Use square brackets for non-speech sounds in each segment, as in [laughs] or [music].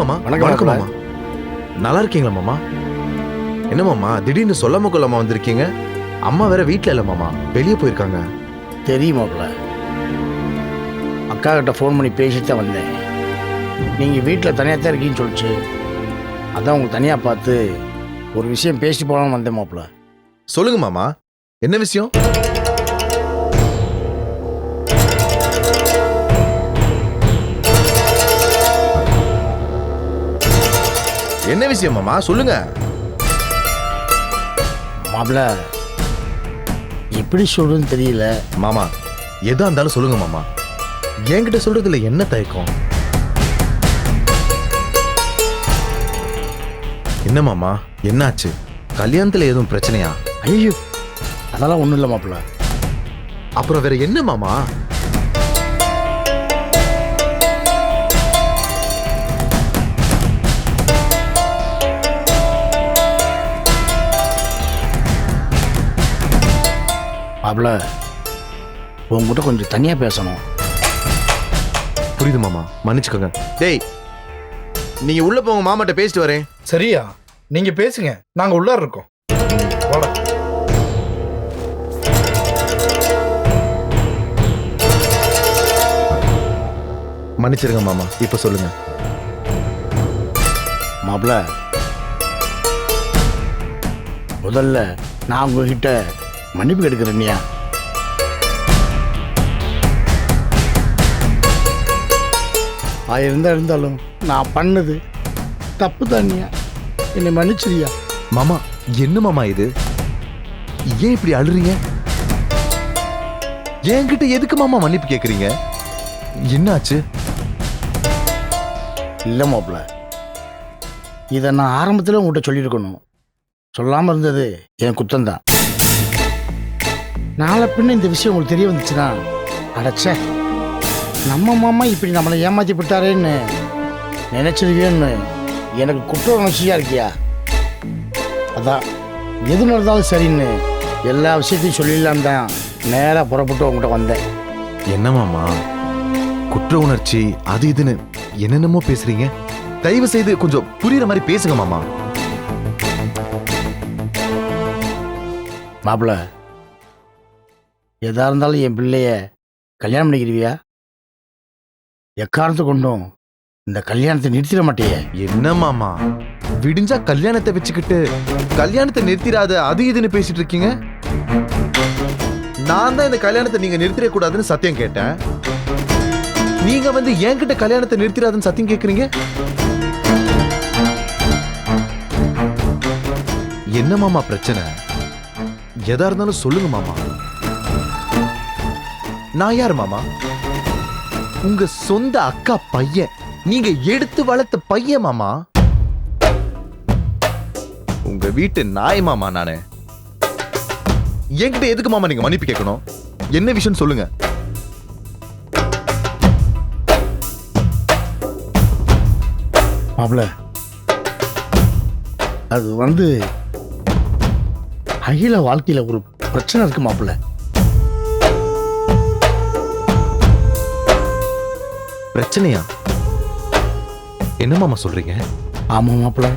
மாமா. வணக்கம் வணக்கம் மாப்ள. மாமா. நல்லா இருக்கீங்களா மாமா? என்ன மாமா திடீர்னு சொல்லாம கொள்ளாம வந்திருக்கீங்க? அம்மா வேற வீட்ல இல்ல மாமா. வெளியே போயிருக்காங்க. தெரியுமாப்ல அக்கா கிட்ட ஃபோன் பண்ணி பேசிட்டு தான் வந்தேன். நீங்கள் வீட்டில் தனியாக தான் இருக்கீங்கன்னு சொல்லிச்சு. அதான் உங்களுக்கு தனியாக பார்த்து ஒரு விஷயம் பேசிட்டு போகலான்னு வந்தேன் மாப்ள சொல்லுங்க மாமா. என்ன விஷயம்? என்ன விஷயம் மாமா? சொல்லுங்க. மாப்ள எப்படி சொல்கிறதுன்னு தெரியல. மாமா எதா இருந்தாலும் சொல்லுங்க மாமா. என்கிட்ட சொல்றதுல என்ன தயக்கம்? என்ன மாமா? என்னாச்சு? கல்யாணத்துல எதுவும் பிரச்சனையா? ஐயோ அதெல்லாம் ஒன்றும் இல்லை மாப்ள. அப்புறம் வேற என்ன மாமா? மாப்ள உங்ககிட்ட கொஞ்சம் தனியாக பேசணும். புரியுது மாமா. மன்னிச்சுக்கோங்க. டேய் நீங்க உள்ள போங்க மாமாட்ட பேசிட்டு வரேன். சரியா? நீங்க பேசுங்க. நாங்க உள்ளார இருக்கோம். மன்னிச்சிருங்க மாமா. இப்ப சொல்லுங்க. மாப்ள முதல்ல நான் உங்ககிட்ட மன்னிப்பு கேட்குறேன்யா ஆயிருந்தா இருந்தாலும் நான் பண்ணது தப்பு தானியா என்னை மன்னிச்சிரியா? மாமா என்ன மாமா இது? ஏன் இப்படி அழுறீங்க? என்கிட்ட எதுக்கு மாமா மன்னிப்பு கேக்குறீங்க? என்னாச்சு? இல்லை மாப்ள இதை நான் ஆரம்பத்தில் உங்கள்கிட்ட சொல்லியிருக்கணும். சொல்லாமல் இருந்தது என் குத்தம்தான். நாளை பின்ன இந்த விஷயம் உங்களுக்கு தெரிய வந்துச்சுன்னா அடைச்சே நம்ம மாமா இப்படி நம்மளை ஏமாத்தி விட்டாரேன்னு நினைச்சிருவியன்னு எனக்கு குற்ற உணர்ச்சியாக இருக்கியா? அதான் எது நடந்தாலும் சரின்னு எல்லா விஷயத்தையும் சொல்லிடலாம் தான் நேராக புறப்பட்டு உங்கள்கிட்ட வந்தேன். என்ன மாமா? குற்ற உணர்ச்சி அது இதுன்னு என்னென்னமோ பேசுறீங்க? தயவு செய்து கொஞ்சம் புரியுற மாதிரி பேசுங்க மாமா. மாப்பிள எதாக இருந்தாலும் என் பிள்ளைய கல்யாணம் பண்ணிக்கிறியா எக்காரணத்தை கொண்டும் இந்த கல்யாணத்தை நிறுத்திட மாட்டியே? என்ன மாமா? விடிஞ்சா கல்யாணத்தை வச்சுக்கிட்டு கல்யாணத்தை நிறுத்திடாத அது இதுன்னு பேசிட்டு இருக்கீங்க? நான் தான் இந்த கல்யாணத்தை நீங்க நிறுத்திடக்கூடாதுன்னு சத்தியம் கேட்டேன். நீங்க வந்து என்கிட்ட கல்யாணத்தை நிறுத்திடாதுன்னு சத்தியம் கேக்குறீங்க? என்ன மாமா பிரச்சனை? எதா இருந்தாலும் சொல்லுங்க மாமா. நான் யார் மாமா? உங்க சொந்த அக்கா பையன். நீங்க எடுத்து வளர்த்த பையன் மாமா? உங்க வீட்டு நாய் மாமா நானு. என்கிட்ட எதுக்கு மாமா நீங்க மன்னிப்பு கேட்கணும்? என்ன விஷயம் சொல்லுங்க. மாப்பிள அது வந்து அகில வாழ்க்கையில ஒரு பிரச்சனை இருக்கு மாப்பிள்ள. பிரச்சனையா? என்ன மாமா சொல்றீங்க? ஆமாம் மாப்பிள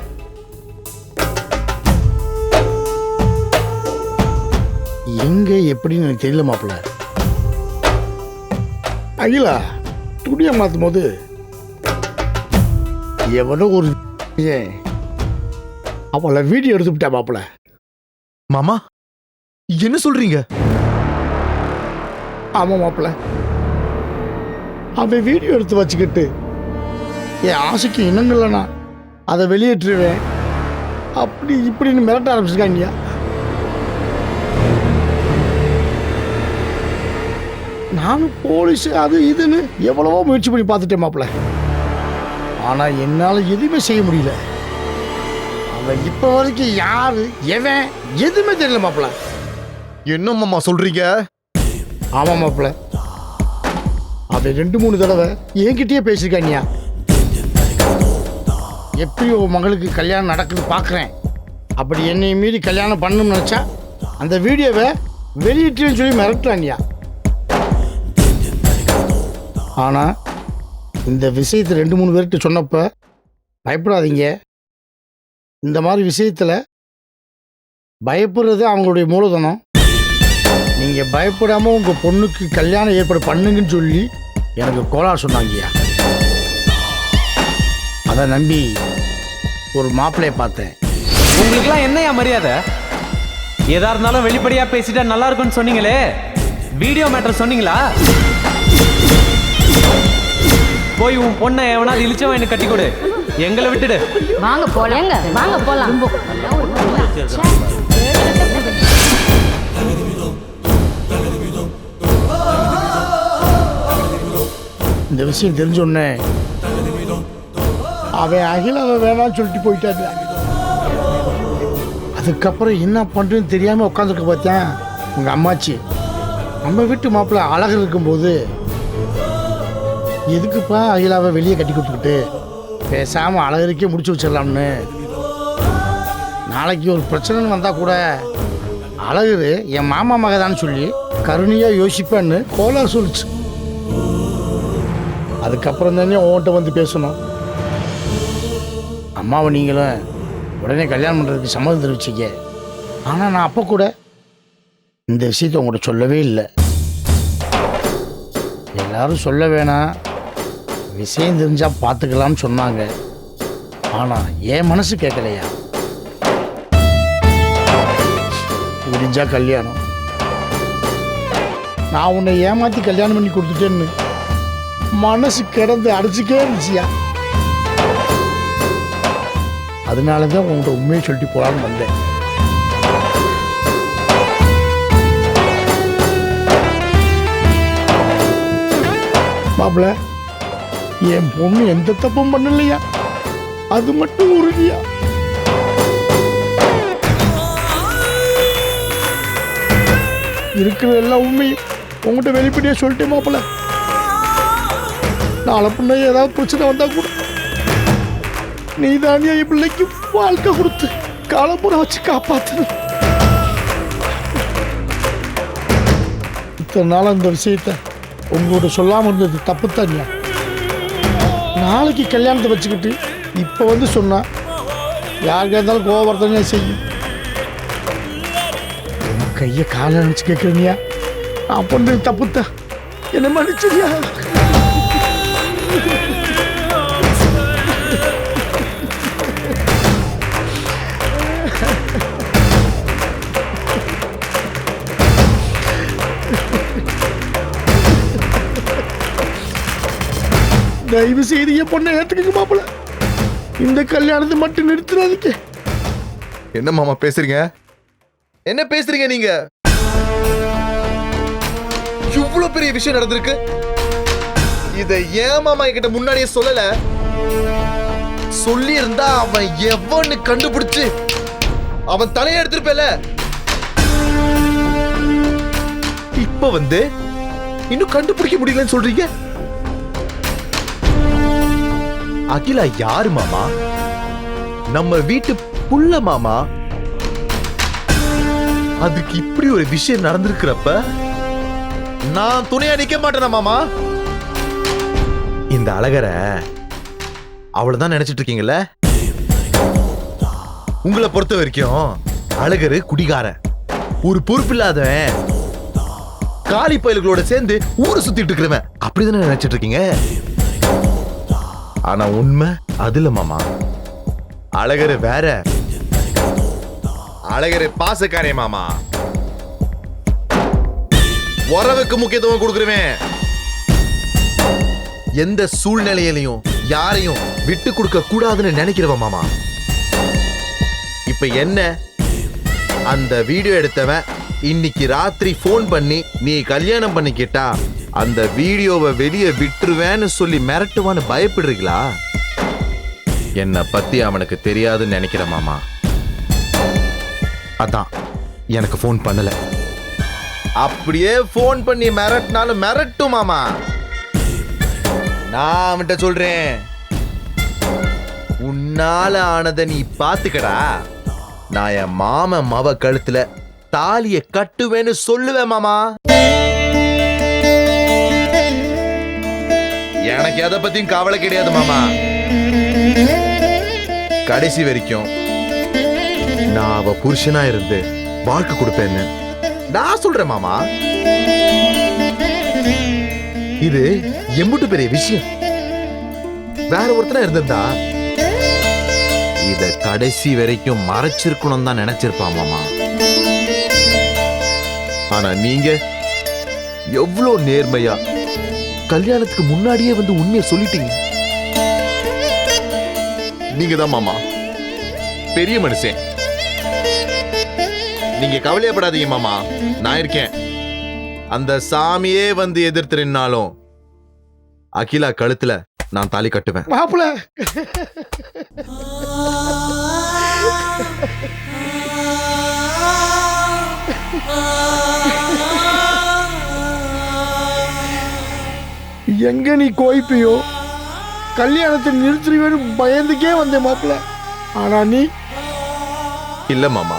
எங்க எப்படின்னு எனக்கு தெரியல மாப்பிள அகிலா துணியை மாற்றும் போது எவனோ ஒரு ஏன் அவளை வீடியோ எடுத்து விட்டா மாப்பிள மாமா என்ன சொல்றீங்க? ஆமாம் மாப்பிள அவன் வீடியோ எடுத்து வச்சுக்கிட்டு என் ஆசைக்கு இனங்கள்லண்ணா அதை வெளியேற்றுவேன் அப்படி இப்படின்னு மிரட்ட ஆரம்பிச்சிருக்காங்க நானும் போலீஸ் அது இதுன்னு எவ்வளவோ முயற்சி பண்ணி பார்த்துட்டேன் மாப்பிள ஆனால் என்னால் எதுவுமே செய்ய முடியல. அவன் இப்போ வரைக்கும் யாரு எவன் எதுவுமே தெரியல மாப்பிள என்ன மாமா சொல்றீங்க? ஆமாம் மாப்பிள அது ரெண்டு மூணு தடவை என்கிட்டயே பேசியிருக்காங்கயா எப்படி உன் மகளுக்கு கல்யாணம் நடக்குது பார்க்குறேன். அப்படி என்னை மீறி கல்யாணம் பண்ணணும்னு நினச்சா அந்த வீடியோவை வெளியிட்டுன்னு சொல்லி மிரட்டுறாங்கயா ஆனால் இந்த விஷயத்தை ரெண்டு மூணு பேர்கிட்ட சொன்னப்போ பயப்படாதீங்க. இந்த மாதிரி விஷயத்தில் பயப்படுறது அவங்களுடைய மூலதனம். நீங்கள் பயப்படாமல் உங்கள் பொண்ணுக்கு கல்யாணம் ஏற்பாடு பண்ணுங்கன்னு சொல்லி எனக்கு கோளாறு சொன்னாங்கய்யா அதை நம்பி ஒரு மாப்பிள்ளையை பார்த்தேன். உங்களுக்குலாம் என்னையா மரியாதை? எதா இருந்தாலும் வெளிப்படையா பேசிட்டா நல்லா இருக்கும்னு சொன்னீங்களே. வீடியோ மேட்டர் சொன்னீங்களா? போய் உன் பொண்ணை எவனாவது இழிச்சவன் எனக்கு கட்டி கொடு. எங்களை விட்டுடு. வாங்க போலாம். வாங்க போலாம். இந்த விஷயம் தெரிஞ்சோடனே அவன் அகிலாவை வேணாம்னு சொல்லிட்டு போயிட்டாரு. அதுக்கப்புறம் என்ன பண்ணுறதுன்னு தெரியாமல் உட்காந்துருக்க பார்த்தேன் உங்கள் அம்மாச்சி. நம்ம வீட்டு மாப்பிள்ளை அழகு இருக்கும்போது எதுக்குப்பா அகிலாவை வெளியே கட்டி கொடுத்துக்கிட்டு பேசாமல் அழகருக்கே முடிச்சு வச்சிடலாம்னு? நாளைக்கு ஒரு பிரச்சனைன்னு வந்தால் கூட அழகு என் மாமா மகதான்னு சொல்லி கருணையாக யோசிப்பேன்னு கோலா சொல்லிச்சு. அதுக்கப்புறம் தானே உன்கிட்ட வந்து பேசணும். அம்மாவை நீங்களும் உடனே கல்யாணம் பண்ணுறதுக்கு சம்மதம் தெரிவிச்சிக்க. ஆனால் நான் அப்போ கூட இந்த விஷயத்தை உங்கள்கிட்ட சொல்லவே இல்லை. எல்லாரும் சொல்ல வேணாம் விஷயம் தெரிஞ்சால் பார்த்துக்கலாம்னு சொன்னாங்க. ஆனால் என் மனசு கேட்கலையா விடிஞ்சா கல்யாணம். நான் உன்னை ஏமாற்றி கல்யாணம் பண்ணி கொடுத்துட்டேன்னு. மனசு கிடந்து அடிச்சுக்கே இருந்துச்சியா அதனால தான் உங்கள்கிட்ட உண்மையை சொல்லிட்டு போகலான்னு வந்தேன். மாப்பிள என் பொண்ணு எந்த தப்பும் பண்ணலையா? அது மட்டும் உறுதியா? இருக்கிற எல்லா உண்மையும். உங்கள்கிட்ட வெளிப்படையாக சொல்லிட்டேன் மாப்பிள்ள. நாளை பின்ன ஏதாவது பிரச்சனை வந்தா கூட நீ தான் என் பிள்ளைக்கு வாழ்க்கை கொடுத்து காலப்புற வச்சு காப்பாத்தணும் இத்தனை நாள் அந்த விஷயத்த உங்களோட சொல்லாமல் இருந்தது தப்பு தானியா நாளைக்கு கல்யாணத்தை வச்சுக்கிட்டு இப்போ வந்து சொன்னா யாருக்கா இருந்தாலும் கோவர்த்தனே செய்யும். உன் கையை காலை நினச்சி கேட்குறீங்க நான் பண்ணது தப்புத்தான். என்ன மன்னிச்சியா தயவு செய்து என் பொண்ணை ஏத்துக்கங்க மாப்பிள இந்த கல்யாணத்தை மட்டும் நிறுத்துறாதீங்க என்ன மாமா பேசுறீங்க? என்ன பேசுறீங்க நீங்க? இவ்வளவு பெரிய விஷயம் நடந்திருக்கு. இத ஏன் மாமா என்கிட்ட முன்னாடியே சொல்லல? சொல்லி இருந்தா அவன் எவன்னு கண்டுபிடிச்சு அவன் தலையை எடுத்திருப்பேல இப்ப வந்து இன்னும் கண்டுபிடிக்க முடியலன்னு சொல்றீங்க? அகிலா யாரு மாமா? நம்ம வீட்டு புள்ள மாமா. அதுக்கு இப்படி ஒரு விஷயம் நடந்திருக்கிறப்ப நான் துணையா நிக்க மாட்டேனா மாமா? இந்த அழகரை அவ்வளவுதான் நினைச்சிட்டு இருக்கீங்கல்ல? உங்களை பொறுத்த வரைக்கும் அழகரு குடிகாரன். ஒரு பொறுப்பில்லாதவன் காலி பயல்களோட சேர்ந்து ஊரை சுத்திட்டு இருக்கிறவன். அப்படிதானே நினைச்சிட்டு இருக்கீங்க? ஆனா உண்மை அதுல மாமா. அழகரு வேற. அழகரு பாசக்காரே மாமா. உறவுக்கு முக்கியத்துவம் கொடுக்குறவன் எந்த சூழ்நிலையிலையும் யாரையும் விட்டு கொடுக்க கூடாதுன்னு நினைக்கிறவன் மாமா. இப்ப என்ன? அந்த வீடியோ எடுத்தவன் இன்னைக்கு ராத்திரி ஃபோன் பண்ணி நீ கல்யாணம் பண்ணிக்கிட்டா அந்த வீடியோவை வெளியே விட்டுருவேன்னு சொல்லி மிரட்டுவான்னு பயப்படுறீங்களா? என்னை பத்தி அவனுக்கு தெரியாதுன்னு நினைக்கிற மாமா. அதான். எனக்கு ஃபோன் பண்ணல. அப்படியே ஃபோன் பண்ணி மிரட்டினாலும் மிரட்டும் மாமா. நான் அவன்கிட்ட சொல்றேன். உன்னால ஆனதை நீ பாத்துக்கடா நான் என் மாம மவ கழுத்துல தாலிய கட்டுவேன்னு சொல்லுவேன் மாமா. எனக்கு எதை பத்தியும் கவலை கிடையாது மாமா. கடைசி வரைக்கும் நான் அவ புருஷனா இருந்து வாழ்க்கை கொடுப்பேன்னு நான் சொல்றேன் மாமா. இது எம்புட்டு பெரிய விஷயம். வேற ஒருத்தனா இருந்திருந்தா இத கடைசி வரைக்கும் மறைச்சிருக்கணும் தான் நினைச்சிருப்பான் மாமா. ஆனா நீங்க எவ்வளோ நேர்மையா கல்யாணத்துக்கு முன்னாடியே வந்து உண்மையை சொல்லிட்டீங்க. நீங்க தான் மாமா. பெரிய மனுஷன். நீங்க கவலையப்படாதீங்க மாமா. நான் இருக்கேன். அந்த சாமியே வந்து எதிர்த்து நின்னாலும் அகிலா கழுத்துல நான் தாலி கட்டுவேன். மாப்பிள. எங்க நீ கோய்ப்பியோ? கல்யாணத்தை நிறுத்துருவேன்னு பயந்துக்கே வந்தேன் மாப்பிள ஆனா நீ? இல்ல மாமா.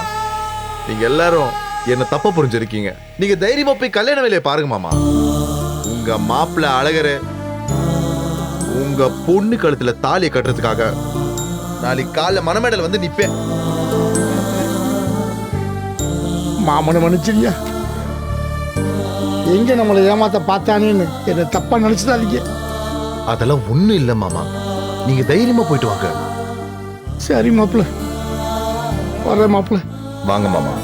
நீங்க எல்லாரும் என்ன தப்பா புரிஞ்சிருக்கீங்க. நீங்க தைரியமா போய் கல்யாண வேலையை பாருங்க மாமா. உங்க மாப்பிள்ள அழகரு உங்க பொண்ணு கழுத்துல தாலியை கட்டுறதுக்காக நாளைக்கு காலைல மணமேடல் வந்து நிப்பேன். மாமனை மன்னிச்சிரியா எங்க நம்மளை ஏமாத்த பார்த்தானேன்னு என்னை தப்பா நினைச்சதாதீங்க அதெல்லாம் ஒண்ணும் இல்ல மாமா. நீங்க தைரியமா போயிட்டு வாங்க. சரி மாப்பிள. வர்றேன் மாப்பிள. வாங்க மாமா.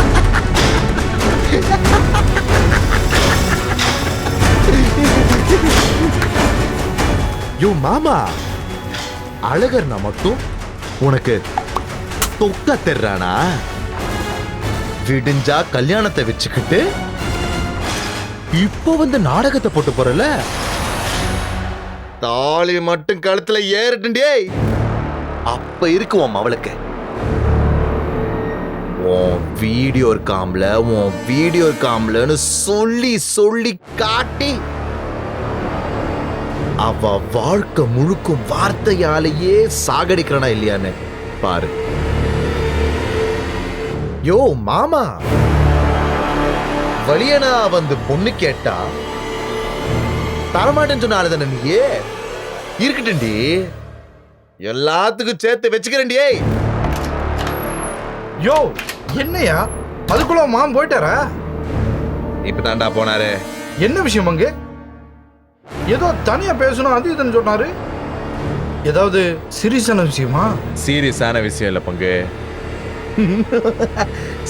[laughs] யோ மாமா. அழகர்னா மட்டும் உனக்கு தொக்க தெர்றானா? விடிஞ்சா கல்யாணத்தை வச்சுக்கிட்டு இப்போ வந்து நாடகத்தை போட்டு போறல தாலி மட்டும் கழுத்துல ஏறட்டுண்டே அப்ப இருக்குவோம் அவளுக்கு. உன் வீடியோ இருக்காம்ல உன் வீடியோ இருக்காம்லன்னு சொல்லி சொல்லி காட்டி அவ வாழ்க்கை முழுக்கும் வார்த்தையாலேயே சாகடிக்கிறானா இல்லையான்னு பாரு. யோ மாமா! வழியனா வந்து பொண்ணு கேட்டா தரமாட்டேன்னு சொன்ன ஆளுதானே நீயே? இருக்கட்டும்டி. எல்லாத்துக்கும் சேர்த்து வச்சுக்கிறேன்டியே யோ என்னையா? அதுக்குள்ள மாம் போயிட்டாரா? இப்ப தாண்டா போனாரு. என்ன விஷயம் அங்க? ஏதோ தனியா பேசணும் அது இதுன்னு சொன்னாரு. ஏதாவது சீரியஸான விஷயமா? சீரியஸான விஷயம் இல்ல பங்கு.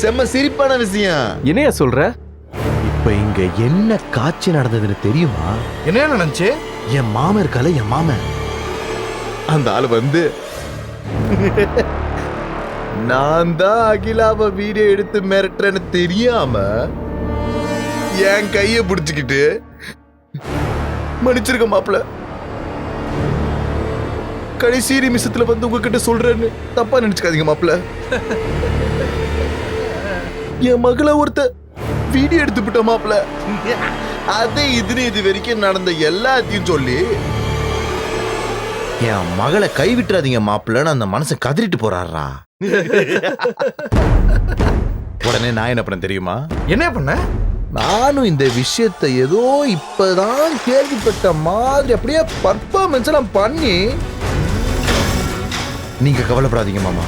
செம்ம சிரிப்பான விஷயம். என்னையா சொல்ற? இப்ப இங்க என்ன காட்சி நடந்ததுன்னு தெரியுமா? என்ன நினைச்சு? என் மாமன் இருக்கால என் மாமன். அந்த ஆள் வந்து நான் தான் அகிலாவை வீடியோ எடுத்து மிரட்டுறேன்னு தெரியாம என் கைய பிடிச்சுக்கிட்டு மன்னிச்சிருக்க மாப்பிள கடைசி நிமிஷத்துல வந்து உங்ககிட்ட சொல்றேன்னு தப்பா நினைச்சுக்காதீங்க மாப்பிள என் மகளை ஒருத்த வீடியோ எடுத்து விட்ட மாப்பிள அதே இதுன்னு இது வரைக்கும் நடந்த எல்லாத்தையும் சொல்லி என் மகளை கைவிட்டுறாதீங்க மாப்பிள்ளன்னு அந்த மனசை கதறிட்டு போறாரா? உடனே நான் என்ன பண்ண தெரியுமா? என்ன பண்ண? நானும் இந்த விஷயத்தை ஏதோ இப்பதான் கேள்விப்பட்ட மாதிரி அப்படியே பர்ஃபார்மன்ஸ் எல்லாம் பண்ணி நீங்க கவலைப்படாதீங்க மாமா.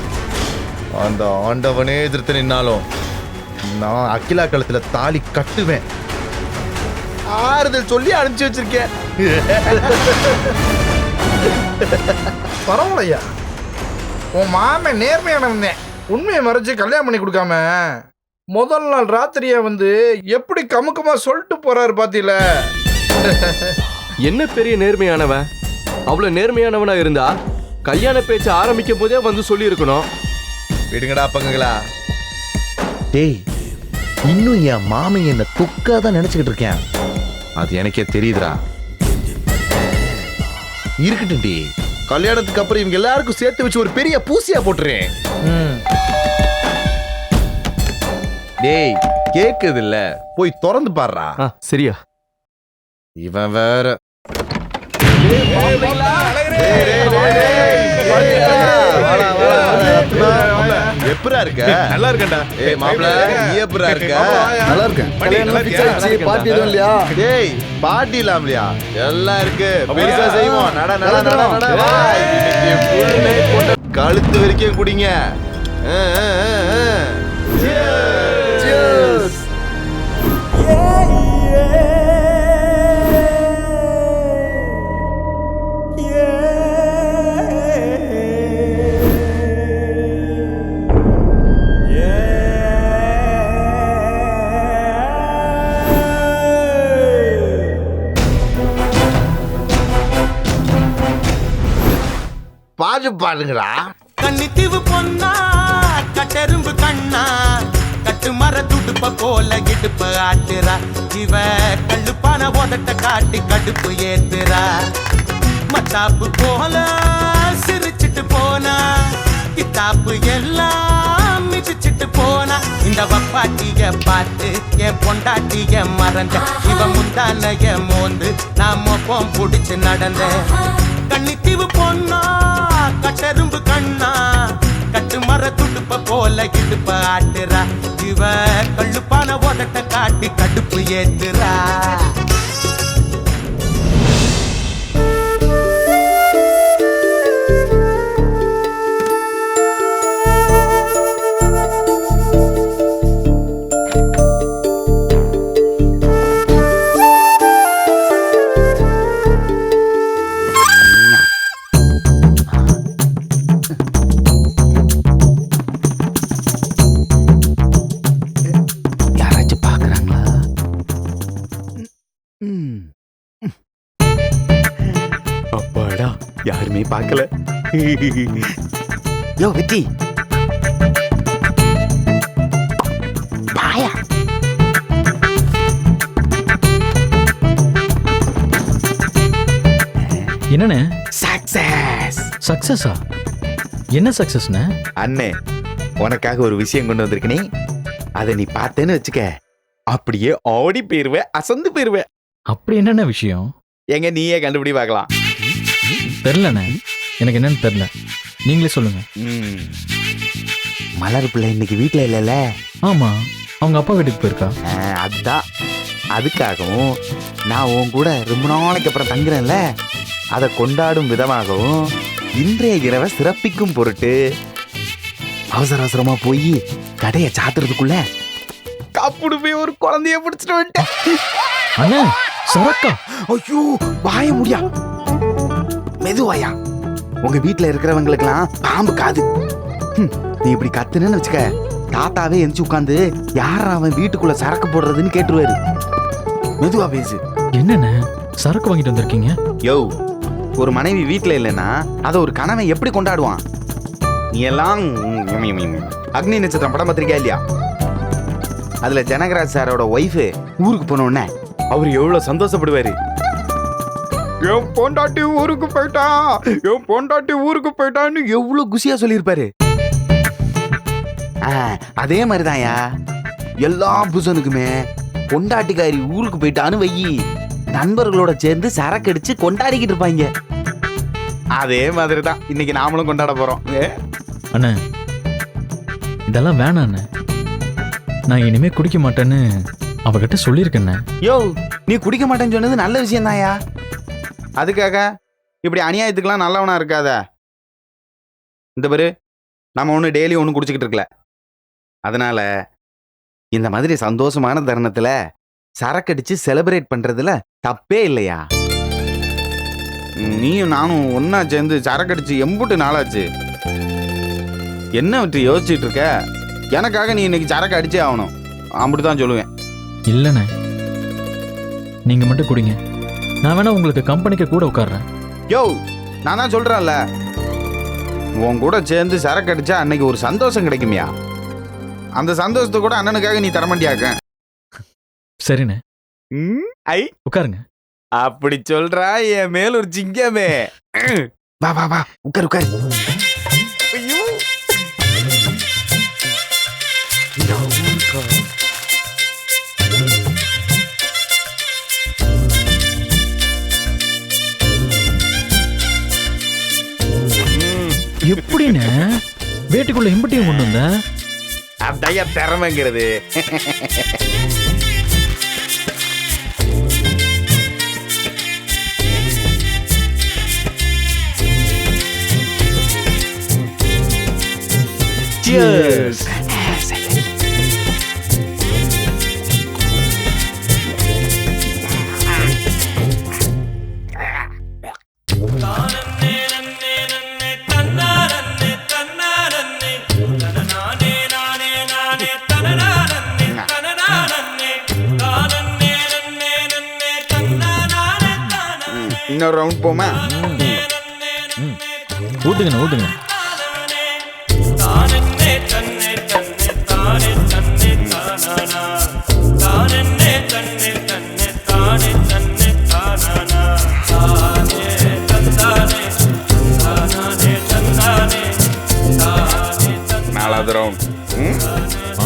அந்த ஆண்டவனே எதிர்த்து நின்னாலும் நான் அகிலா கழுத்துல தாலி கட்டுவேன். ஆறுதல் சொல்லி அனுப்பிச்சு வச்சிருக்கேன். பரவாயில்லையா? உன் மாமன் நேர்மையானவன். உண்மையை மறைச்சு கல்யாணம் பண்ணி கொடுக்காம. முதல் நாள் ராத்திரியா வந்து எப்படி கமுக்கமா சொல்லிட்டு போறாரு பாத்தீல என்ன பெரிய நேர்மையானவன் அவ்வளவு நேர்மையானவனா இருந்தா கல்யாண பேச்ச ஆரம்பிக்கும் போதே வந்து சொல்லி இருக்கணும் விடுங்கடா பங்குங்களா டேய் இன்னும் என் மாமன் என்ன துக்கா தான் நினைச்சுக்கிட்டு இருக்கேன். அது எனக்கே தெரியுதுடா. இருக்கட்டும் டி கல்யாணத்துக்கு அப்புறம் இவங்க எல்லாருக்கும் சேர்த்து வச்சு ஒரு பெரிய பூசியா போட்டுறேன். டேய் கேக்குது இல்ல? போய் திறந்து பாடுறா சரியா. இவன் வேற எப்பரா இருக்க? நல்லா இருக்கேன்டா ஏய் மாப்ள நீ எப்பரா இருக்க? நல்லா இருக்கேன் கல்யாணம் fix ஆயிடுச்சு, party எதுவும் இல்லையா? டேய் பாட்டி இல்லாமலையா எல்லாம் இருக்கு. பெருசா செய்வோம். நட நட நட வா. கழுத்து வரைக்கும் குடிங்க. ஆ, ஆ, ஆ, பாட்டு பாடுங்கடா கன்னித்தீவு பொன்னா கட்டெரும்பு கண்ணா கட்டு மர துடுப்ப போல கிடுப்ப ஆட்டுறா. இவ கல்லுப்பான உதட்ட காட்டி கடுப்பு ஏத்துறா. மத்தாப்பு போல சிரிச்சிட்டு போனா கித்தாப்பு எல்லாம் மிதிச்சிட்டு போனா. இந்த வப்பாட்டிய பார்த்து என் பொண்டாட்டிய மறந்த இவ முந்தானைய மோந்து நாம மொப்பம் புடிச்சு நடந்தேன். கண்ணித்தீவு பொண்ணா கட்டெரும்பு கண்ணா கட்டு மர துடுப்ப போல இடுப்ப ஆட்டுறா. இவ கள்ளுப்பான ஓட்டத்தை காட்டி கடுப்பு ஏத்துறா. யாருமே பார்க்கல. யோ வித்தி பாயா. என்னண்ணே? சக்சஸ் சக்சஸா என்ன சக்சஸ்ண்ணே அண்ணே உனக்காக ஒரு விஷயம் கொண்டு வந்திருக்கனே அதை நீ பார்த்தேன்னு வச்சுக்க. அப்படியே ஓடி போயிருவ அசந்து போயிருவ. அப்படி என்னென்ன விஷயம்? எங்க நீயே கண்டுபிடி பார்க்கலாம். தெரிலண்ணே. எனக்கு என்னன்னு தெரில. நீங்களே சொல்லுங்க. ம். மலர் பிள்ளை இன்னைக்கு வீட்ல இல்லைல்ல? ஆமா அவங்க அப்பா வீட்டுக்கு போயிருக்கா. ஆ, அதான் அதுக்காகவும் நான் உன் கூட ரொம்ப நாளைக்கு அப்புறம் தங்குறேன்ல. அதை கொண்டாடும் விதமாகவும் இன்றைய இரவை சிறப்பிக்கும் பொருட்டு அவசர அவசரமா போய் கடையை சாத்துறதுக்குள்ள கப்புடு போய் ஒரு குழந்தைய பிடிச்சிட்டு வந்துட்டேன். அண்ணே சரக்கா. ஐயோ வாய முடியா? மெதுவாயா? உங்க வீட்ல இருக்கிறவங்களுக்கெல்லாம் பாம்பு காது. நீ இப்படி கத்துனேன்னு வச்சுக்க தாத்தாவே எந்திச்சு உட்காந்து யாரா அவன் வீட்டுக்குள்ள சரக்கு போடுறதுன்னு கேட்டுருவாரு. மெதுவா பேசு. என்னண்ணே சரக்கு வாங்கிட்டு வந்திருக்கீங்க? யோ ஒரு மனைவி வீட்ல இல்லைன்னா அதை ஒரு கணவன் எப்படி கொண்டாடுவான்? நீ எல்லாம் அக்னி நட்சத்திரம் படம் பார்த்திருக்கியா இல்லையா? அதுல ஜனகராஜ் சாரோட ஒய்ஃபு ஊருக்கு போன உடனே அவர் எவ்வளவு சந்தோஷப்படுவாரு. என் பொண்டாட்டி ஊருக்கு போயிட்டா. என் பொண்டாட்டி ஊருக்கு போயிட்டான்னு எவ்வளவு குஷியா சொல்லியிருப்பாரு. அதே மாதிரிதான்யா. எல்லா புருஷனுக்குமே பொண்டாட்டிக்காரி ஊருக்கு போயிட்டான்னு வையி. நண்பர்களோட சேர்ந்து சரக்கு அடிச்சு கொண்டாடிக்கிட்டு இருப்பாங்க. அதே மாதிரி தான் இன்னைக்கு நாமளும் கொண்டாட போறோம்? அண்ணே இதெல்லாம் வேணாம் அண்ணே. நான் இனிமே குடிக்க மாட்டேன்னு அவகிட்ட சொல்லியிருக்கேண்ணே யோ நீ குடிக்க மாட்டேன்னு சொன்னது நல்ல விஷயம் தான்யா அதுக்காக இப்படி அநியாயத்துக்கெல்லாம் நல்லவனாக இருக்காத. இந்த பேர் நம்ம ஒன்று டெய்லி ஒன்று குடிச்சிக்கிட்டு இருக்கல. அதனால் இந்த மாதிரி சந்தோஷமான தருணத்தில் சரக்கடிச்சு செலிப்ரேட் பண்ணுறதுல தப்பே இல்லையா? நீயும் நானும் ஒன்றா சேர்ந்து சரக்கடிச்சு எம்புட்டு நாளாச்சு. என்ன விட்டு யோசிச்சுட்டு இருக்க? எனக்காக நீ இன்னைக்கு சரக்கு அடிச்சே ஆகணும். அப்படி தான் சொல்லுவேன். இல்லைண்ணே. நீங்கள் மட்டும் குடிங்க. நான் வேணா உங்களுக்கு கம்பெனிக்கு கூட உட்கார்றேன். யோ நான் தான் சொல்றேன்ல. உன் கூட சேர்ந்து சரக்கு அடிச்சா அன்னைக்கு ஒரு சந்தோஷம் கிடைக்குமியா? அந்த சந்தோஷத்தை கூட அண்ணனுக்காக நீ தரமாட்டியாக்க சரிண்ணே. ஐ. உட்காருங்க. அப்படி சொல்றா என் மேல ஒரு சிங்கமே. வா வா வா. உட்கார் உட்கார். எப்படின்னு வேட்டுக்குள்ள இம்பட்டியும் கொண்டு வந்த? அதைய திறமைங்கிறது. Cheers. ஊத்துங்க நாலாவது ரவுண்ட் ஆ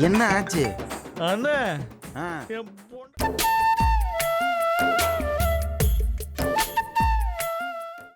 என்ன ஆச்சு அண்ணே